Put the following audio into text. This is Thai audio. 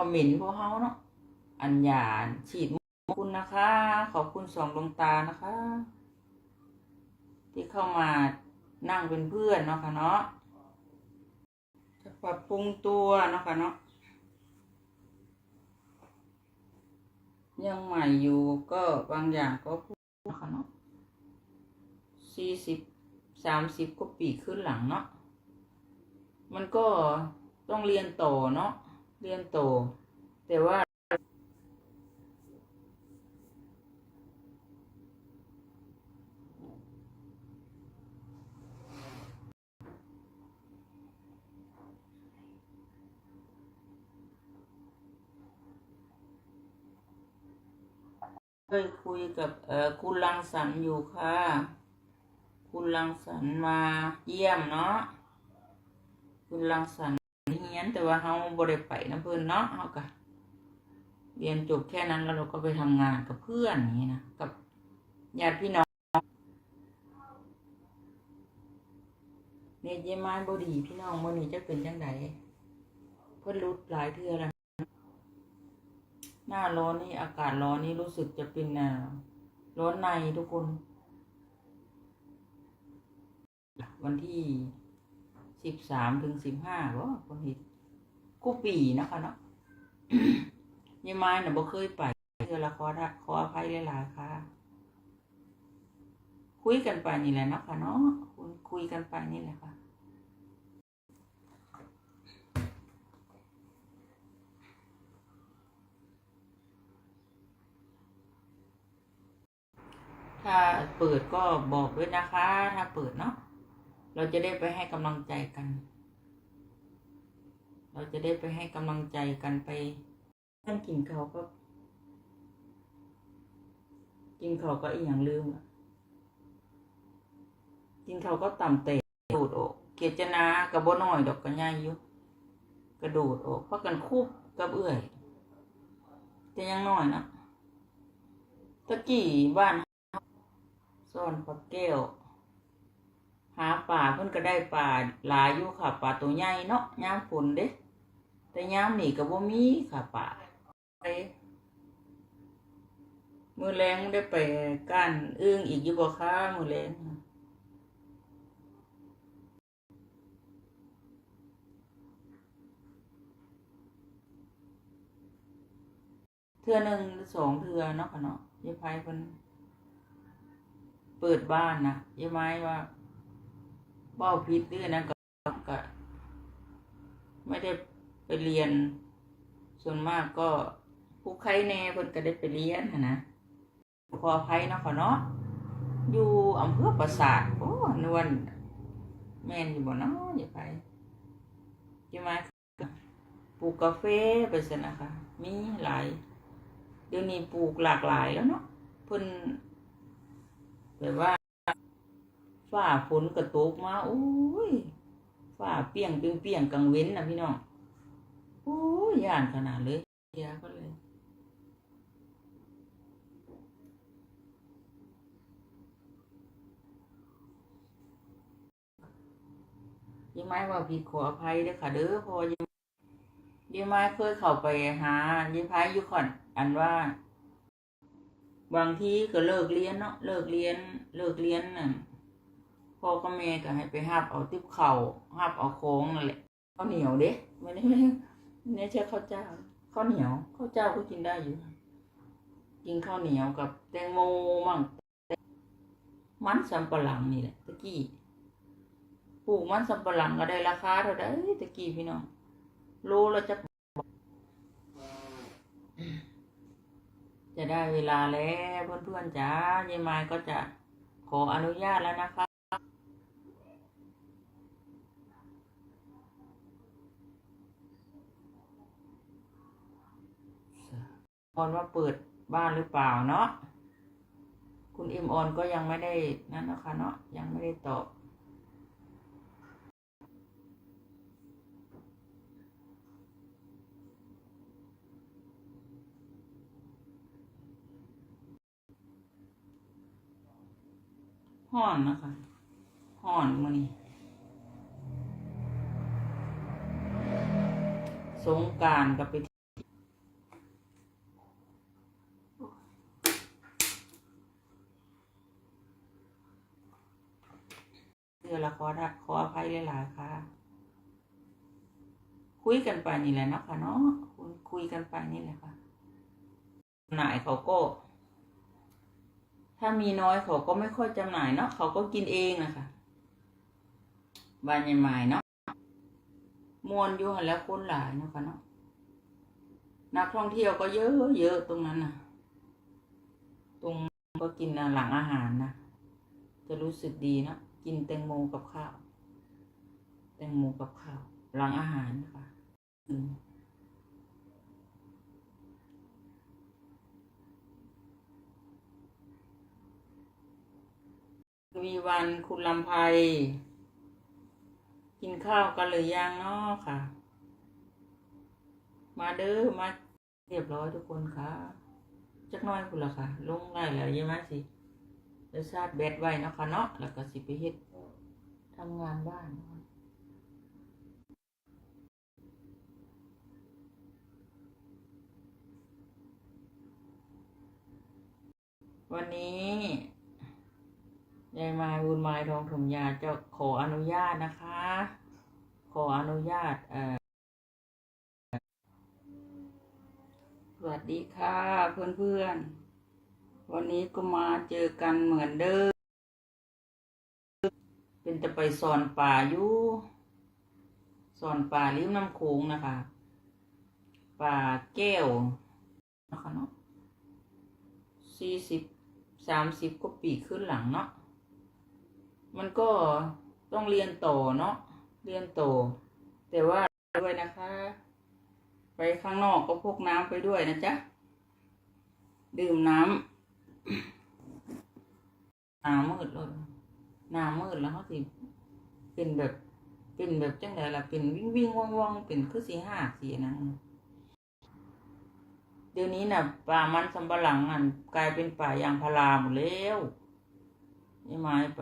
ก็เหม็นพวกเขาเนาะอันยาฉีดคุณนะคะ ขอบคุณสองดวงตานะคะ ที่เข้ามานั่งเป็นเพื่อนเนาะค่ะเนาะจะปรับปรุงตัวเนาะค่ะเนาะยังใหม่อยู่ก็บางอย่างก็พูดเนาะค่ะเนาะสี่สิบสามสิบก็ปีขึ้นหลังเนาะมันก็ต้องเรียนต่อเนาะ เรียนโต แต่ว่าเคยคุยกับคุณรังสรรค์อยู่ค่ะ คุณรังสรรค์มาเยี่ยมเนาะ คุณรังสรรค์ เฮียนแต่ว่าเขาบ่ได้ไปนะเพื่อนเนาะเขาก็เรียนจบแค่นั้นแล้วเราก็ไปทำงานกับเพื่อนอย่างนี้นะกับญาติพี่น้องเนี่ยเยี่ยมไม้บดีพี่น้องมื่อนี้จะเป็นจังไดเพิ่อนรุดหลายเทื่อแล้วหน้าร้อนนี่อากาศร้อนนี่รู้สึกจะเป็นอ่าร้อนในทุกคน วันที่ สิบสามถึงสิบห้าก็คนเห็นกูปีนะคะเนาะยายไม้น่ะบ่เคยไปเธอละขอขออภัยหลายๆค่ะ คุยกันไปนี่แหละนะค่ะเนาะคุยคุยกันไปนี่แหละค่ะถ้าเปิดก็บอกด้วยนะคะ ถ้าเปิดเนาะ เราจะได้ไปให้กำลังใจกัน เราจะได้ไปให้กำลังใจกันไปท่านกินเขาก็กินเขาก็อีกอย่างลืมอะกินเขาก็ต่ำเตะกระโดดออกเกียรตินากระโบน้อยดอกกระย่ายอยู่กระโดดออกเพราะกันคุบกับเอื่อยแต่ยังน้อยนะตะกี้บ้านซ่อนปลาแก้ว หาป่าเพิ่นก็ได้ป่าหลายอยู่ค่ะป่าตัวใหญ่เนาะยามฝนเด้ แต่ยามนี่ก็บ่มีค่ะป่าไปมือแรงได้ไปก้านอึ้งอีกอยู่บ่คะมือแรงเทื่อหนึ่งสองเทื่อเนาะค่ะเนาะยายไพเพิ่นเปิดบ้านนะยายไม้ว่า เบ้าพิษด้วยนะก็ก็ ไม่ได้ไปเรียน ส่วนมากก็ผู้ใครแน่เพิ่นก็ได้ไปเรียนนะขออภัยเนาะขอเนาะอยู่อำเภอปราสาทโอ้นวลแม่นอยู่บ่เนาะยาไปยายไม้ปลูกกาแฟไปซะนะคะ มีหลาย เดี๋ยวนี้ปลูกหลากหลายแล้วเนาะเพิ่นแบบว่า ฝ้าฝนกระตกมาโอ้ยฝ้าเปียงเปียงเปียงกังเว้นนะพี่น้องโอ้ยย่านขนาดเลยเสียก็เลยยี่ไม้ว่าพี่ขออภัยเด้อค่ะเด้อพอยี่ยี่ไม้เคยเข้าไปหายี่ไพอยู่ก่อนอันว่าบางทีก็เลิกเรียนเนาะเลิกเรียนเลิกเรียนน่ะ พ่อกับแม่ก็ให้ไปหับเอาติ๊บเข่าหับเอาโค้งนั่นแหละข้าวเหนียวเด้ไม่ได้ไม่ได้ไม่ได้ใช่ข้าวเจ้าข้าวเหนียวข้าวเจ้าก็กินได้อยู่ กินข้าวเหนียวกับแตงโมมั่งมันสำปะหลังนี่แหละตะกี้ปลูกมันสำปะหลังก็ได้ราคาเท่าไดตะกี้พี่น้องโลละจะจะได้เวลาแล้วเพื่อนๆจ้ายายไม้ก็จะขออนุญาตแล้วนะคะ ออนว่าเปิดบ้านหรือเปล่าเนาะคุณเอ็มออนก็ยังไม่ได้นั่นนะคะเนาะยังไม่ได้ตอบห่อนนะคะห่อนมานี่สงการกับไป เทือละขอขออภัยหลายๆค่ะ คุยกันไปนี่แหละนะค่ะเนาะคุยคุยกันไปนี่แหละค่ะจำหน่ายเขาก็ ถ้ามีน้อยเขาก็ไม่ค่อยจำหน่ายเนาะเขาก็กินเองนะคะบานใหญ่เนาะมวนอยู่หันแล้วคนหลายเนาะค่ะเนาะนักท่องเที่ยวก็เยอะเยอะตรงนั้นนะตรงก็กินหลังอาหารนะจะรู้สึกดีเนาะ กินแตงโมกับข้าว แตงโมกับข้าวหลังอาหารนะคะอืมมีวันคุณลำไพกินข้าวกันหรือยังเนาะค่ะ มาเด้อมาเรียบร้อยทุกคนค่ะจักน้อยคุณละค่ะ ลงได้แล้วยังไงสิ เดี๋ยวชาร์จแบตไว้นะคะเนาะแล้วก็สิไปเฮ็ดทำงานบ้านวันนี้ยายมายบุญมายทองถมยาจะขออนุญาตนะคะ ขออนุญาตเอ่อสวัสดีค่ะเพื่อนๆ วันนี้ก็มาเจอกันเหมือนเดิม เป็นจะไปสอนป่าอยู่สอนป่าริมน้ำโขงนะคะ ป่าแก้วนะคะเนาะสี่สิบสามสิบก็ปีขึ้นหลังเนาะ มันก็ต้องเรียนต่อเนาะ เรียนต่อ แต่ว่าด้วยนะคะ ไปข้างนอกก็พกน้ำไปด้วยนะจ๊ะ ดื่มน้ำ หน้ามืดเลยหน้ามืดแล้วเขาสิเป็นแบบ เป็นแบบจังไดล่ะเป็นวิ่งวิ่งว่องว่องเป็นคือสีห้าสีนะเดี๋ยวนี้น่ะป่ามันสำปะหลังอันกลายเป็นป่ายางพาราหมดแล้วยังไม้ไป